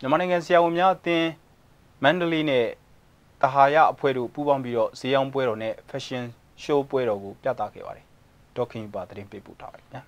မြန်မာနိုင်ငံဆရာဝန်များအသင်းမန္တလေးနဲ့တဟာရအဖွဲ့တို့ပူးပေါင်းပြီးတော့ဈေးရောင်းပွဲတော်နဲ့ fashion show ပွဲတော်ကိုပြသခဲ့ပါတယ်ဒေါက်ခင်ပါသတင်းပေးပို့ထားပါတယ်ညာ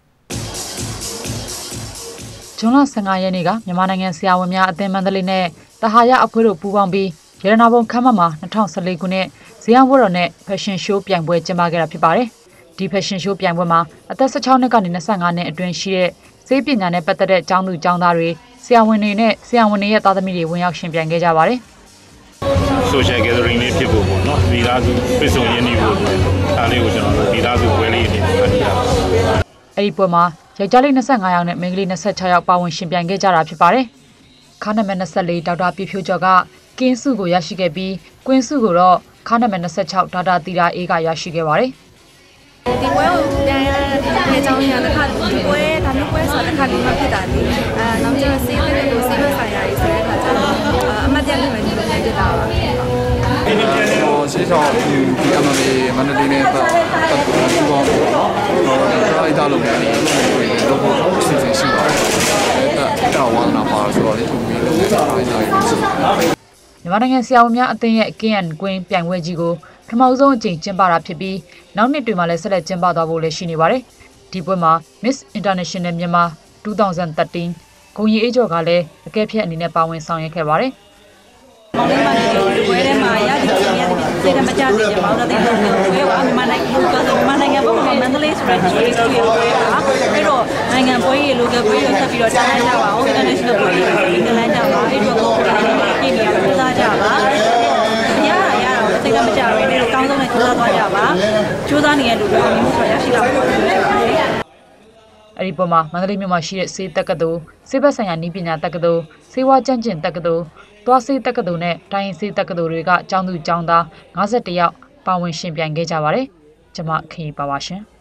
ဇွန်လ15ရက်နေ့ကမြန်မာနိုင်ငံဆရာဝန်များအသင်းမန္တလေးနဲ့တဟာရအဖွဲ့တို့ပူးပေါင်းပြီးရတနာဘုံခမ်းမမှာ2014ခုနှစ်ဇီယံဘွဲတော်နဲ့ fashion show ပြိုင်ပွဲကျင်းပခဲ့တာဖြစ်ပါတယ်။ဒီ fashion show ပြိုင်ပွဲမှာအသက်16နှစ်ကနေ25နှစ်အတွင်းရှိတဲ့စေပညာနဲ့ပတ်သက်တဲ့ကျောင်းသူကျောင်းသားတွေ ဆရာဝန်တွေနဲ့ဆရာဝန်တွေရဲ့သားသမီးတွေဝင်ရောက်ရှင်ပြိုင်ခဲ့ကြပါတယ်။ social gathering လေးဖြစ်ဖို့ပေါ့နော်မိသားစုပြည့်စုံရင်းနှီးဖို့ဒါလေးကိုကျွန်တော်တို့မိသားစုပွဲလေးအနေနဲ့ဖန်တီးတာပါအဲ့ဒီပွဲမှာယောက်ျားလေး25ယောက်နဲ့မိန်းကလေး26ယောက်ပါဝင်ရှင်ပြိုင်ခဲ့ကြတာဖြစ်ပါတယ်။ခါနမည်24ဒေါက်တာပြဖြိုးကျော်ကကင်းစုကိုရရှိခဲ့ပြီးကွင်းစုကိုတော့ခါနမည်26ဒေါက်တာတီတာအေးကရရှိခဲ့ပါတယ်ဒီပွဲကိုပြန်ရတဲ့အကြောင်းရတစ်ခါဒီပွဲဒါမျိုးပွဲဆို တာတစ်ခါလေးမှဖြစ်တာလေအဲနောက်ကျတော့စီးတဲ့ကိုစီးမဆိုင်ရာကြီးဆိုတဲ့အခါကျတော့အမှတ်တရလေးပဲဒီလိုပြန်ဖြစ်တာပါကျွန်တော်ရှေ့ဆောင်ဒီ MMA မန္တလေးနဲ့ပတ်ပတ်ပူပေါင်းပေါ့နော်။တော့ကျွန်တော်အိတ်သားလုပ်နေတယ်လို့ပြောဖို့စီစဉ်ရှိပါတယ်။အဲဒါဝါနာပါဆိုတော့လေသူမီးလုပ်နေတာအိတ်သားရေးရှိတယ်။မြန်မာနိုင်ငံဆရာဝန်များအသင်းရဲ့ King and Queen ပြိုင်ပွဲကြီးကိုပထမဆုံးအကြိမ်ကျင်းပတာဖြစ်ပြီးနောက်နှစ်တွေမှာလည်းဆက်လက်ကျင်းပသွားဖို့လည်းရှိနေပါတယ်။ ဒီပွဲမှာ Miss International မြန်မာ2013ဂုံရီအေးကျော်ကလည်းအကဲဖြတ်အနေနဲ့ပါဝင်ဆောင်ရွက်ခဲ့ပါတယ်။မောင်လေးမလေးဒီပွဲထဲမှာရသည်ကြီးရသည်စိတ်ဓာတ်မကျစေချင်ပါဘူးတဲ့ပွဲကိုမြန်မာနိုင်ငံကိုပြောဆိုမြန်မာနိုင်ငံဘက်မှာမန္တလေးဆိုတဲ့ GH ရဲ့ပွဲပါအဲ့တော့နိုင်ငံပွဲရေ local ပွဲတွေဆက်ပြီးတော့တားလိုက်ကြပါဦး international ပွဲတွေတင်လိုက်ကြပါအဲ့တော့ကိုယ်ကိုယ်ပြည်နေရပူဇော်ကြပါရရရတော့စိတ်ဓာတ်မကျဘဲနဲ့အကောင်းဆုံးနဲ့ကြိုးစားသွားကြပါကြိုးစားနေတဲ့လူတွေအောင်မြင်မှုဆိုရရှိလာပါလို့ပြောချင်ပါတယ် အဲ့ဒီပုံမှာမန္တလေးမြို့မှာရှိတဲ့စေတက္ကသိုလ်စေဘက်ဆိုင်ရာနည်းပညာတက္ကသိုလ်စေဝါကျန့်ကျင်တက္ကသိုလ်သွားစေတက္ကသိုလ်နဲ့တိုင်းရင်စေတက္ကသိုလ်တွေကကျောင်းသူကျောင်းသား51ယောက်ပါဝင်ရှင်ပြိုင်ခဲ့ကြပါတယ်။ကျွန်မခရီးပါပါရှင်။